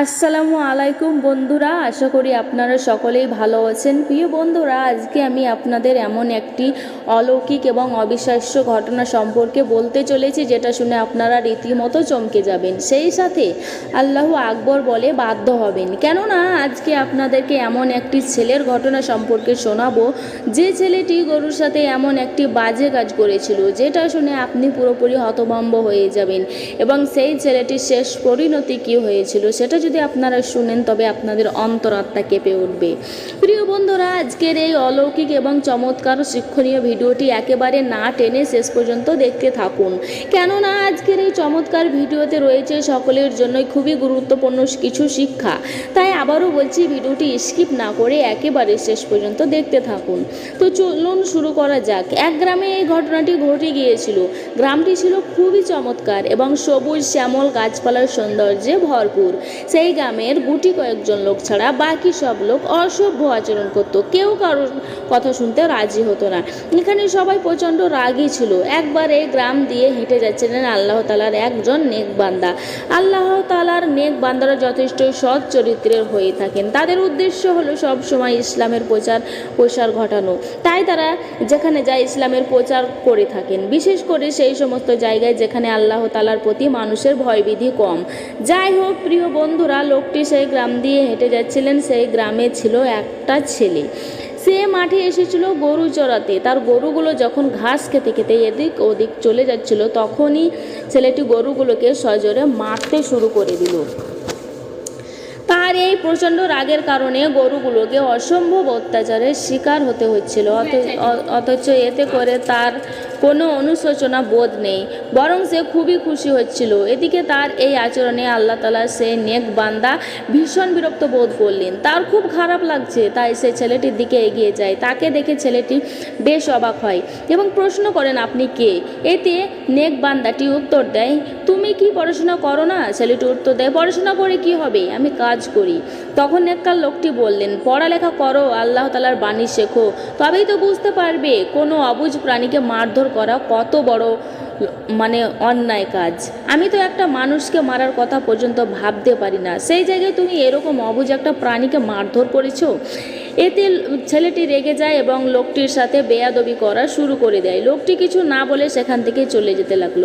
আসসালামু আলাইকুম বন্ধুরা, আশা করি আপনারা সকলেই ভালো আছেন। প্রিয় বন্ধুরা, আজকে আমি আপনাদের এমন একটি অলৌকিক এবং অবিশ্বাস্য ঘটনা সম্পর্কে বলতে চলেছি, যেটা শুনে আপনারা রীতিমতো চমকে যাবেন। সেই সাথে আল্লাহ আকবর বলে বাধ্য হবেন। কেননা, আজকে আপনাদেরকে এমন একটি ছেলের ঘটনা সম্পর্কে শোনাবো, যে ছেলেটি গরুর সাথে এমন একটি বাজে কাজ করেছিল, যেটা শুনে আপনি পুরোপুরি হতভম্ব হয়ে যাবেন। এবং সেই ছেলেটির শেষ পরিণতি কী হয়েছিল, সেটা যদি আপনারা শুনেন, তবে আপনাদের অন্তরাত্মা কেঁপে উঠবে। প্রিয় বন্ধুরা, আজকের এই অলৌকিক এবং চমৎকার শিক্ষণীয় ভিডিওটি একেবারে না টেনে শেষ পর্যন্ত দেখতে থাকুন। কেননা, আজকের এই চমৎকার ভিডিওতে রয়েছে সকলের জন্যই খুবই গুরুত্বপূর্ণ কিছু শিক্ষা। তাই আবারও বলছি, ভিডিওটি স্কিপ না করে একেবারে শেষ পর্যন্ত দেখতে থাকুন। তো চলুন শুরু করা যাক। এক গ্রামে এই ঘটনাটি ঘটে গিয়েছিল। গ্রামটি ছিল খুবই চমৎকার এবং সবুজ, শ্যামল গাছপালার সৌন্দর্যে ভরপুর। সেই গ্রামের গুটি কয়েকজন লোক ছাড়া বাকি সব লোক অসভ্য আচরণ করত। কেউ কারোর কথা শুনতে রাজি হতো না। এখানে সবাই প্রচণ্ড রাগী ছিল। একবারে গ্রাম দিয়ে হেঁটে যাচ্ছিলেন আল্লাহ তালার একজন নেক বান্দা আল্লাহ তালার নেক বান্দারা যথেষ্ট সৎ চরিত্রের হয়ে থাকেন। তাদের উদ্দেশ্য হলো সব সময় ইসলামের প্রচার, প্রসার ঘটানো। তাই তারা যেখানে যায় ইসলামের প্রচার করে থাকেন। বিশেষ করে সেই সমস্ত জায়গায় যেখানে আল্লাহ তালার প্রতি মানুষের ভয়বিধি কম। যাই হোক, প্রিয় বন্ধুরা, লোকটি সেই গ্রাম দিয়ে হেঁটে যাচ্ছিলেন, সেই গ্রামে ছিল একটা ছেলে। সে মাঠে এসেছিল গরু চড়াতে। তার গরুগুলো যখন ঘাস খেতে খেতে এদিক ওদিক চলে যাচ্ছিল, তখনই ছেলেটি গরুগুলোকে সজোরে মারতে শুরু করে দিল। তার এই প্রচণ্ড রাগের কারণে গরুগুলোকে অসম্ভব অত্যাচারের শিকার হতে হচ্ছিল। অথচ এতে করে তার কোনো অনুশোচনা বোধ নেই, বরং সে খুবই খুশি হচ্ছিল। এদিকে তার এই আচরণে আল্লাহ তালা সে নেক বান্দা ভীষণ বিরক্ত বোধ করলেন। তার খুব খারাপ লাগছে, তাই সে ছেলেটির দিকে এগিয়ে যায়। তাকে দেখে ছেলেটি বেশ অবাক হয় এবং প্রশ্ন করেন, আপনি কে? এতে নেক বান্দাটি উত্তর দেয় তুমি কি পড়াশোনা করো না? ছেলেটি উত্তর দেয়, পড়াশোনা করে কি হবে? আমি কাজ করি। তখন নেককার লোকটি বললেন, পড়ালেখা করো, আল্লাহ তালার বাণী শেখো। তবেই তো বুঝতে পারবে, কোনো অবুজ প্রাণীকে মারধর করা কত বড় মানে অন্যায় কাজ। আমি তো একটা মানুষকে মারার কথা পর্যন্ত ভাবতে পারি না। সেই জায়গায় তুমি এরকম অবুজ একটা প্রাণীকে মারধর করেছ? এতে ছেলেটি রেগে যায় এবং লোকটির সাথে বেয়াদবি করা শুরু করে দেয়। লোকটি কিছু না বলে সেখান থেকে চলে যেতে লাগল।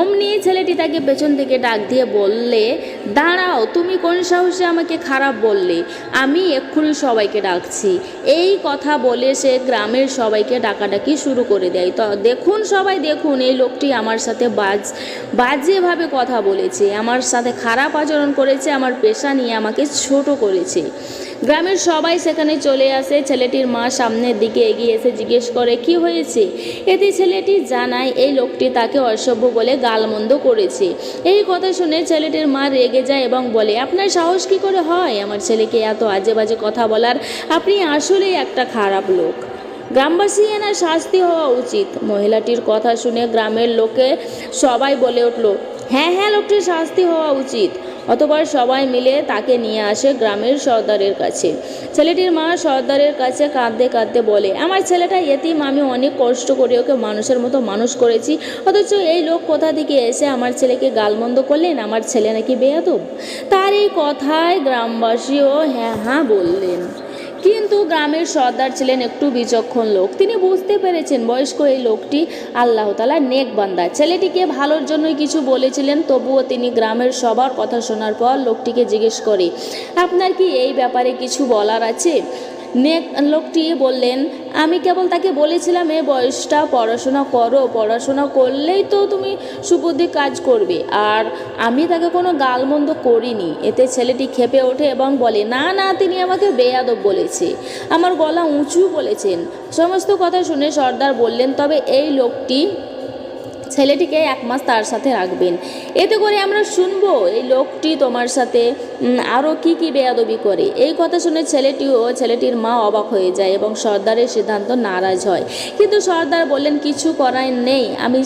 অমনি ছেলেটি তাকে পেছন থেকে ডাক দিয়ে বললে, দাঁড়াও, তুমি কোন সাহসে আমাকে খারাপ বললে? আমি এক্ষুনি সবাইকে ডাকছি। এই কথা বলে সে গ্রামের সবাইকে ডাকাডাকি শুরু করে দেয়। তো দেখুন সবাই, দেখুন, এই লোকটি আমার সাথে বাজ, বাজেভাবে কথা বলেছে। আমার সাথে খারাপ আচরণ করেছে, আমার পেশা নিয়ে আমাকে ছোট করেছে। গ্রামের সবাই সেখানে চলে আসে। ছেলেটির মা সামনের দিকে এগিয়ে এসে জিজ্ঞেস করে, কি হয়েছে? এতে ছেলেটি জানায়, এই লোকটি তাকে অসভ্য বলে গালমন্দ করেছে। এই কথা শুনে ছেলেটির মা রেগে যায় এবং বলে, আপনার সাহস কি করে হয়? আমার ছেলেকে এত আজে বাজে কথা বলার। আপনি আসলেই একটা খারাপ লোক। গ্রামবাসী এনার শাস্তি হওয়া উচিত। মহিলাটির কথা শুনে গ্রামের লোকে সবাই বলে উঠল হ্যাঁ হ্যাঁ লোকটির শাস্তি হওয়া উচিত। অতবার সবাই মিলে তাকে নিয়ে আসে গ্রামের সর্দারের কাছে। ছেলেটির মা সর্দারের কাছে কাঁদতে কাঁদতে বলে, আমার ছেলেটা এতিম, আমি অনেক কষ্ট করে ওকে মানুষের মতো মানুষ করেছি। অথচ এই লোক কোথা থেকে এসে আমার ছেলেকে গালমন্দ করলেন? আমার ছেলে নাকি বেয়াদব? তার এই কথায় গ্রামবাসীও হ্যাঁ হ্যাঁ বললেন। কিন্তু গ্রামের সর্দার ছিলেন একটু বিচক্ষণ লোক। তিনি বুঝতে পেরেছেন বয়স্ক এই লোকটি আল্লাহ তালা নেক বান্দা। ছেলেটিকে ভালোর জন্যই কিছু বলেছিলেন, তবুও তিনি গ্রামের সবার কথা শোনার পর লোকটিকে জিজ্ঞেস করে, আপনার কি এই ব্যাপারে কিছু বলার আছে? নেক লোকটি বললেন, আমি কেবল তাকে বলেছিলাম, এ বয়সটা পড়াশোনা করো, পড়াশোনা করলেই তো তুমি সুবুদ্ধি কাজ করবে। আর আমি তাকে কোনো গালমন্দ করিনি। এতে ছেলেটি খেপে ওঠে এবং বলে, না না, তিনি আমাকে বেয়াদব বলেছে। আমার গলা উঁচু বলেছেন। সমস্ত কথা শুনে সর্দার বললেন, তবে এই লোকটি ছেলেটিকে এক মাস তার সাথে রাখবেন। এতে করে আমরা শুনব, এই লোকটি তোমার সাথে আরও কি কি বেয়াদবি করে। এই কথা শুনে ছেলেটিও, ছেলেটির মা অবাক হয়ে যায় এবং সর্দারের সিদ্ধান্ত নারাজ হয়। কিন্তু সর্দার বললেন, কিছু করার নেই। আমি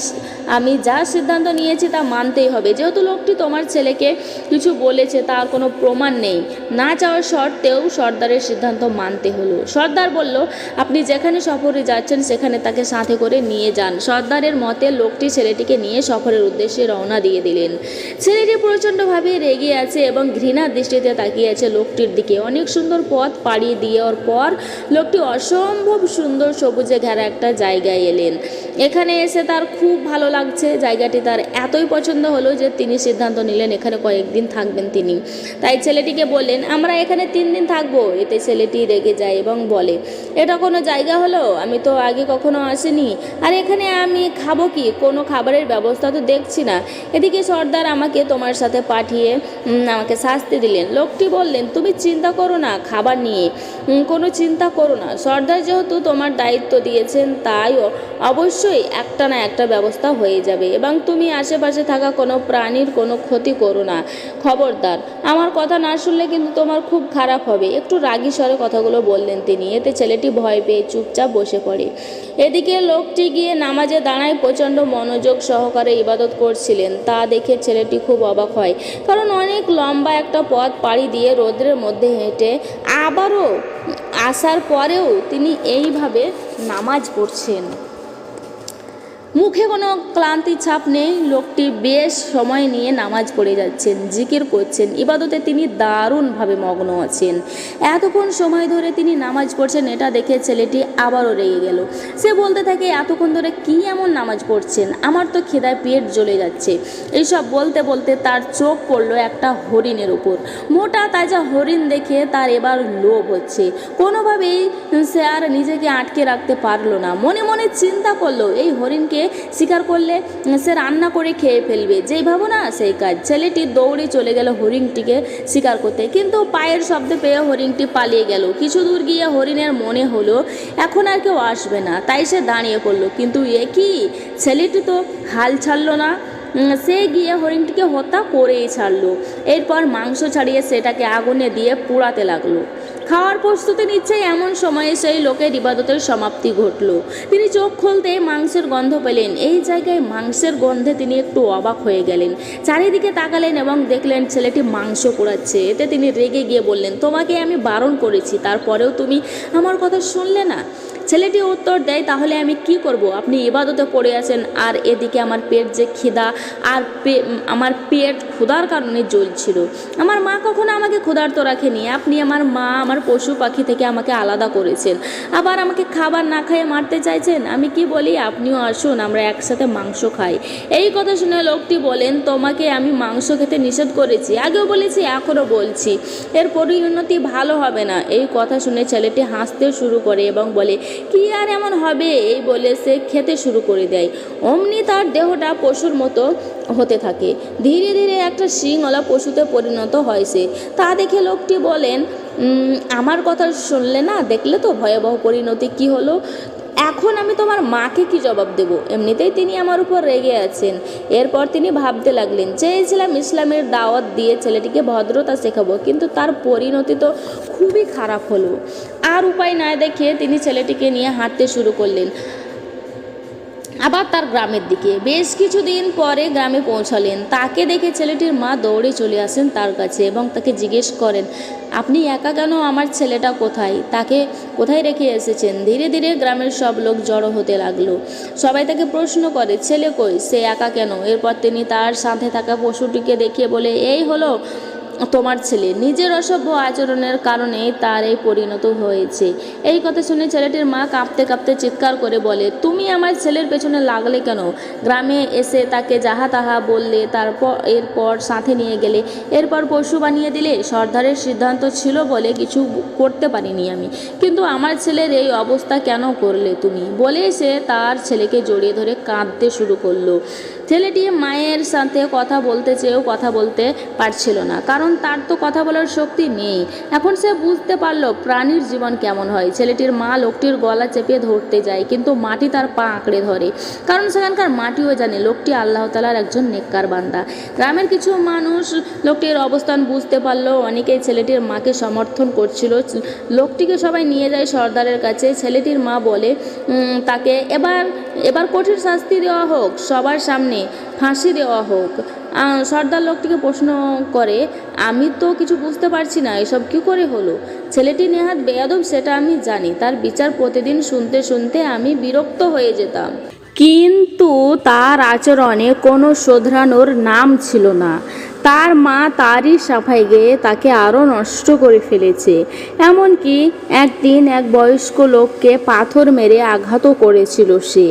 আমি যা সিদ্ধান্ত নিয়েছি তা মানতেই হবে। যেহেতু লোকটি তোমার ছেলেকে কিছু বলেছে, তার কোনো প্রমাণ নেই। না চাওয়ার শর্তেও সর্দারের সিদ্ধান্ত মানতে হলো। সর্দার বলল, আপনি যেখানে সফরে যাচ্ছেন, সেখানে তাকে সাথে করে নিয়ে যান। সর্দারের মতে, লোকটি ছেলেটিকে নিয়ে সফরের উদ্দেশ্যে রওনা দিয়ে দিলেন। ছেলেটি প্রচণ্ডভাবে রেগে আছে এবং ঘৃণার দৃষ্টিতে তাকিয়ে আছে লোকটির দিকে। অনেক সুন্দর পথ পাড়ি দেওয়ার পর লোকটি অসম্ভব সুন্দর সবুজে ঘেরা একটা জায়গায় এলেন। এখানে এসে তার খুব ভালো লাগছে। জায়গাটি তার এতই পছন্দ হলো যে তিনি সিদ্ধান্ত নিলেন এখানে কয়েকদিন থাকবেন তিনি। তাই ছেলেটিকে বললেন, আমরা এখানে তিন দিন থাকব। এতে ছেলেটি রেগে যায় এবং বলে, এটা কোনো জায়গা হলো? আমি তো আগে কখনো আসিনি। আর এখানে আমি খাব কি? কোনো খাবারের ব্যবস্থা তো দেখছি না। এদিকে সর্দার আমাকে তোমার সাথে পাঠিয়ে আমাকে শাস্তি দিলেন। লোকটি বললেন, তুমি চিন্তা করো না, খাবার নিয়ে কোনো চিন্তা করো না। সর্দার যেহেতু তোমার দায়িত্ব দিয়েছেন, তাই ও- অবশ্যই একটা না একটা ব্যবস্থা হয়ে যাবে। এবং তুমি আশেপাশে থাকা কোনো প্রাণীর কোনো ক্ষতি করো না। খবরদার। আমার কথা না শুনলে কিন্তু তোমার খুব খারাপ হবে। একটু রাগী স্বরে কথাগুলো বললেন তিনি। এতে ছেলেটি ভয় পেয়ে চুপচাপ বসে পড়ে। এদিকে লোকটি গিয়ে নামাজে দাঁড়ায় প্রচণ্ড মনোযোগ সহকারে ইবাদত করছিলেন। তা দেখে ছেলেটি খুব অবাক হয়। কারণ অনেক লম্বা একটা পথ পাড়ি দিয়ে রোদ্রের মধ্যে হেঁটে আবারও আসার পরেও তিনি এইভাবে নামাজ পড়ছেন। মুখে কোনো ক্লান্তি ছাপ নেই, লোকটি বেশ সময় নিয়ে নামাজ পড়ে যাচ্ছেন, জিকির করছেন, ইবাদতে তিনি দারুণভাবে মগ্ন আছেন। এতক্ষণ সময় ধরে তিনি নামাজ পড়ছেন, এটা দেখে ছেলেটি আবারও রেগে গেল। সে বলতে থাকে, এতক্ষণ ধরে কী এমন নামাজ পড়ছেন? আমার তো খেদায় পেট জ্বলে যাচ্ছে। এইসব বলতে বলতে তার চোখ পড়ল একটা হরিণের উপর। মোটা তাজা হরিণ দেখে তার এবার লোভ হচ্ছে। কোনোভাবেই সে আর নিজেকে আটকে রাখতে পারল না। মনে মনে চিন্তা করল, এই হরিণকে শিকার করলে সে রান্না করে খেয়ে ফেলবে। যেই ভাবনা, সেই কাজ। ছেলেটি দৌড়ে চলে গেল হরিণটিকে শিকার করতে। কিন্তু পায়ের শব্দ পেয়ে হরিণটি পালিয়ে গেল। কিছু দূর গিয়ে হরিণের মনে হলো, এখন আর কেউ আসবে না। তাই সে দাঁড়িয়ে পড়ল। কিন্তু এ কি? ছেলেটি তো হাল ছাড়লো না। সে গিয়ে হরিণটিকে হত্যা করেই ছাড়লো। এরপর মাংস ছাড়িয়ে সেটাকে আগুনে দিয়ে পোড়াতে লাগল। খাওয়ার প্রস্তুতি নিচ্ছে এমন সময়ে সেই লোকের ইবাদতের সমাপ্তি ঘটল। তিনি চোখ খুলতে মাংসের গন্ধ পেলেন। এই জায়গায় মাংসের গন্ধে তিনি একটু অবাক হয়ে গেলেন। চারিদিকে তাকালেন এবং দেখলেন ছেলেটি মাংস পোড়াচ্ছে। এতে তিনি রেগে গিয়ে বললেন, তোমাকে আমি বারণ করেছি, তারপরেও তুমি আমার কথা শুনলে না? ছেলেটি উত্তর দেয়, তাহলে আমি কি করব? আপনি ইবাদতে পড়ে আছেন আর এদিকে আমার পেট যে খিদা আর আমার পেট ক্ষুধার কারণে জ্বলছিল। আমার মা কখনো আমাকে ক্ষুধার্ত রাখেনি। আপনি আমার মা, আমার পশু পাখি থেকে আমাকে আলাদা করেছেন। আবার আমাকে খাবার না খাইয়ে মারতে চাইছেন? আমি কি বলি? আপনিও আসুন, আমরা একসাথে মাংস খাই। এই কথা শুনে লোকটি বলেন, তোমাকে আমি মাংস খেতে নিষেধ করেছি। আগেও বলেছি, এখনও বলছি। এর পরিণতি ভালো হবে না। এই কথা শুনে ছেলেটি হাসতে শুরু করে এবং বলে কি আর এমন হবে? এই বলে সে খেতে শুরু করে দেয়। অমনি তার দেহটা পশুর মতো হতে থাকে। ধীরে ধীরে একটা শিংওয়ালা পশুতে পরিণত হয় সে। তা দেখে লোকটি বলেন আমার কথা শুনলে না? দেখলে তো ভয়াবহ পরিণতি। কি হলো? এখন আমি তোমার মাকে কি জবাব দেব? এমনিতেই তিনি আমার উপর রেগে আছেন। এরপর তিনি ভাবতে লাগলেন, চেয়েছিলাম ইসলামের দাওয়াত দিয়ে ছেলেটিকে ভদ্রতা শেখাবো, কিন্তু তার পরিণতি তো খুবই খারাপ হলো। আর উপায় না দেখে তিনি ছেলেটিকে নিয়ে হাঁটতে শুরু করলেন। আবার তার গ্রামের দিকে। বেশ কিছুদিন পরে গ্রামে পৌঁছালেন। তাকে দেখে ছেলেটির মা দৌড়ে চলে আসেন তার কাছে এবং তাকে জিজ্ঞেস করেন, আপনি একা কেন? আমার ছেলেটা কোথায়? তাকে কোথায় রেখে এসেছেন? ধীরে ধীরে গ্রামের সব লোক জড়ো হতে লাগল। সবাই তাকে প্রশ্ন করে, ছেলে কই? সে একা কেন? এরপর তিনি তার সাথে থাকা পশুটিকে দেখিয়ে বলে, এই হলো তোমার ছেলে। নিজের অসভ্য আচরণের কারণেই তার এই পরিণত হয়েছে। এই কথা শুনে ছেলেটির মা কাঁপতে কাঁপতে চিৎকার করে বলে, তুমি আমার ছেলের পেছনে লাগলে কেন? গ্রামে এসে তাকে যাহা তাহা বললে তারপর, এরপর সাথে নিয়ে গেলে। এরপর পশু বানিয়ে দিলে সর্দারের সিদ্ধান্ত ছিল বলে কিছু করতে পারিনি আমি। কিন্তু আমার ছেলের এই অবস্থা কেন করলে তুমি? বলে সে তার ছেলেকে জড়িয়ে ধরে কাঁদতে শুরু করল। ছেলেটি মায়ের সাথে কথা বলতে চেয়েও কথা বলতে পারছিল না, কারণ তার তো কথা বলার শক্তি নেই। এখন সে বুঝতে পারল প্রাণীর জীবন কেমন হয়। ছেলেটির মা লোকটির গলা চেপে ধরতে যায়, কিন্তু মাটি তার পা আঁকড়ে ধরে। কারণ সেখানকার মাটিও জানে, লোকটি আল্লাহ তালার একজন নেককার বান্দা। গ্রামের কিছু মানুষ লোকটির অবস্থান বুঝতে পারল, অনেকেই ছেলেটির মাকে সমর্থন করছিল। লোকটিকে সবাই নিয়ে যায় সর্দারের কাছে। ছেলেটির মা বলে তাকে এবার এবার কঠিন শাস্তি দেওয়া হোক। সবার সামনে ফাঁসি দেওয়া হোক। সর্দার লোকটিকে প্রশ্ন করে, আমি তো কিছু বুঝতে পারছি না, এসব কী করে হলো? ছেলেটি নেহাত বেয়াদব, সেটা আমি জানি। তার বিচার প্রতিদিন শুনতে শুনতে আমি বিরক্ত হয়ে যেতাম। কিন্তু তার আচরণে কোনো শোধরানোর নাম ছিল না। তার মা তারই সাফাই গেয়ে তাকে আরও নষ্ট করে ফেলেছে। এমনকি একদিন এক বয়স্ক লোককে পাথর মেরে আঘাতও করেছিল সে।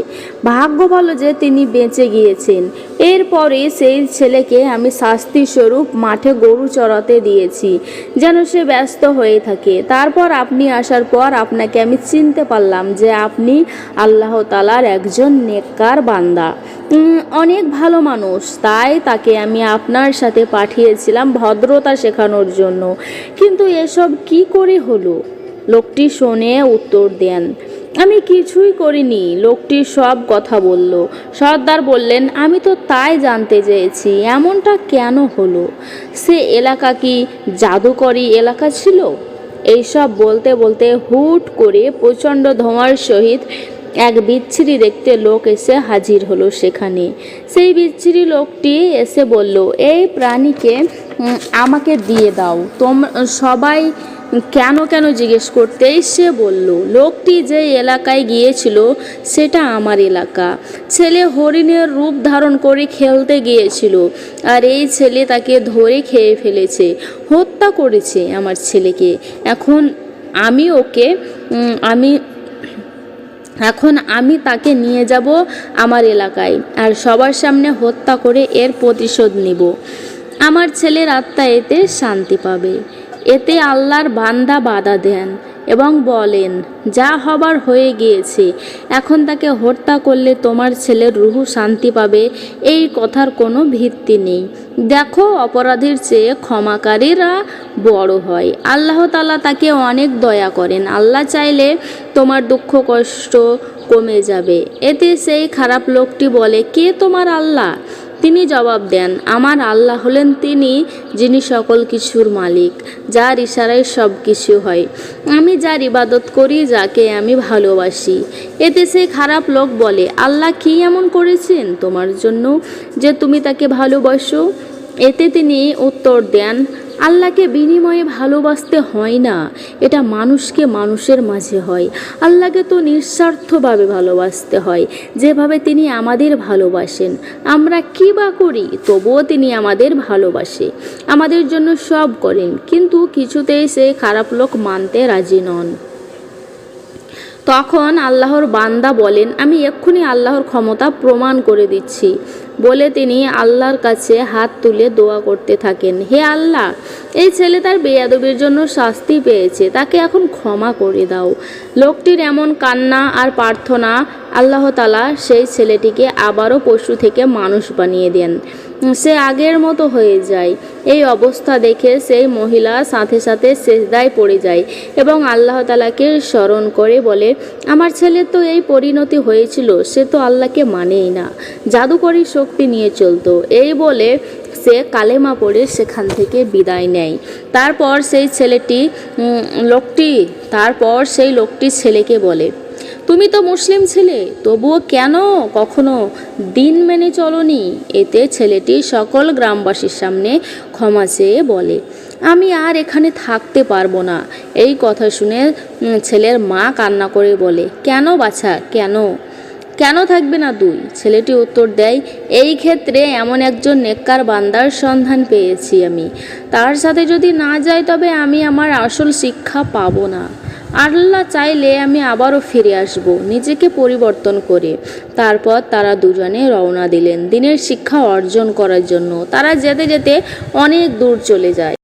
ভাগ্য ভালো যে তিনি বেঁচে গিয়েছেন। এরপরে সেই ছেলেকে আমি শাস্তি স্বরূপ মাঠে গরু চড়াতে দিয়েছি, যেন সে ব্যস্ত হয়ে থাকে। তারপর আপনি আসার পর আপনাকে আমি চিনতে পারলাম যে আপনি আল্লাহ তালার একজন নেককার বান্দা। অনেক ভালো মানুষ, তাই তাকে আমি আপনার সাথে পাঠিয়েছিলাম ভদ্রতা শেখানোর জন্য। কিন্তু এসব কি করে হলো? লোকটি শোনে উত্তর দেন, আমি কিছুই করিনি। লোকটি সব কথা বলল। সর্দার বললেন, আমি তো তাই জানতে চেয়েছি, এমনটা কেন হলো? সে এলাকা কি জাদুকরি এলাকা ছিল? এইসব বলতে বলতে হুট করে প্রচণ্ড ধোঁয়ার সহিত এক বিচ্ছিরি দেখতে লোক এসে হাজির হলো সেখানে। সেই বিচ্ছিরি লোকটি এসে বলল, এই প্রাণীকে আমাকে দিয়ে দাও। তোম, সবাই কেন কেন জিজ্ঞেস করতেই সে বলল, লোকটি যে এলাকায় গিয়েছিল, সেটা আমার এলাকা। ছেলে হরিণের রূপ ধারণ করে খেলতে গিয়েছিল, আর এই ছেলে তাকে ধরে খেয়ে ফেলেছে, হত্যা করেছে আমার ছেলেকে। এখন আমি ওকে আমি, এখন আমি তাকে নিয়ে যাব আমার এলাকায়, আর সবার সামনে হত্যা করে এর প্রতিশোধ নিব। আমার ছেলের আত্মা এতে শান্তি পাবে। এতে আল্লাহর বান্দা বাধা দেন এবং বলেন, যা হবার হয়ে গিয়েছে, এখন তাকে হত্যা করলে তোমার ছেলের রুহু শান্তি পাবে, এই কথার কোনো ভিত্তি নেই। দেখো, অপরাধীর চেয়ে ক্ষমাকারীরা বড় হয়। আল্লাহ তালা তাকে অনেক দয়া করেন। আল্লাহ চাইলে তোমার দুঃখ, কষ্ট কমে যাবে। এতে সেই খারাপ লোকটি বলে, কে তোমার আল্লাহ? তিনি জবাব দেন, আমার আল্লাহ হলেন তিনি, যিনি সকল কিছুর মালিক, যার ইশারায় সব কিছু হয়। আমি যার ইবাদত করি, যাকে আমি ভালোবাসি। এতে সে খারাপ লোক বলে, আল্লাহ কি এমন করেছেন তোমার জন্য যে তুমি তাকে ভালোবাসো? এতে তিনি উত্তর দেন আল্লাহকে বিনিময়ে ভালোবাসতে হয় না। এটা মানুষকে মানুষের মাঝে হয়। আল্লাহকে তো নিঃস্বার্থভাবে ভালোবাসতে হয়। যেভাবে তিনি আমাদের ভালোবাসেন। আমরা কী বা করি? তবুও তিনি আমাদের ভালোবাসে। আমাদের জন্য সব করেন। কিন্তু কিছুতেই সে খারাপ লোক মানতে রাজি নন। তখন আল্লাহর বান্দা বলেন, আমি এক্ষুনি আল্লাহর ক্ষমতা প্রমাণ করে দিচ্ছি। বলে তিনি আল্লাহর কাছে হাত তুলে দোয়া করতে থাকেন, হে আল্লাহ, এই ছেলে তার বেয়াদবির জন্য শাস্তি পেয়েছে, তাকে এখন ক্ষমা করে দাও। লোকটির এমন কান্না আর প্রার্থনা আল্লাহ তালা সেই ছেলেটিকে আবারও পশু থেকে মানুষ বানিয়ে দেন। সে আগের মতো হয়ে যায়। এই অবস্থা দেখে সেই মহিলা সাথে সাথে সেজদায় পড়ে যায় এবং আল্লাহ তালাকে স্মরণ করে বলে, আমার ছেলের তো এই পরিণতি হয়েছিল, সে তো আল্লাহকে মানেই না। জাদুকরি শক্তি নিয়ে চলতো। এই বলে সে কালেমা পড়ে সেখান থেকে বিদায় নেয়। তারপর সেই ছেলেটি লোকটি, তারপর সেই লোকটি ছেলেকে বলে তুমি তো মুসলিম ছেলে, তবুও কেন কখনো দিন মেনে চলনি? এতে ছেলেটি সকল গ্রামবাসীর সামনে ক্ষমা চেয়ে বলে, আমি আর এখানে থাকতে পারব না। এই কথা শুনে ছেলের মা কান্না করে বলে, কেন বাছা, কেন? কেন থাকবে না তুই? ছেলেটি উত্তর দেয়, এই ক্ষেত্রে এমন একজন নেককার বান্দার সন্ধান পেয়েছি আমি। তার সাথে যদি না যাই তবে আমি আমার আসল শিক্ষা পাবো না। আল্লাহ চাইলে আমি আবারও ফিরে আসব, নিজেকে পরিবর্তন করে। তারপর তারা দুজনে রওনা দিলেন। দিনের শিক্ষা অর্জন করার জন্য তারা যেতে যেতে অনেক দূর চলে যায়।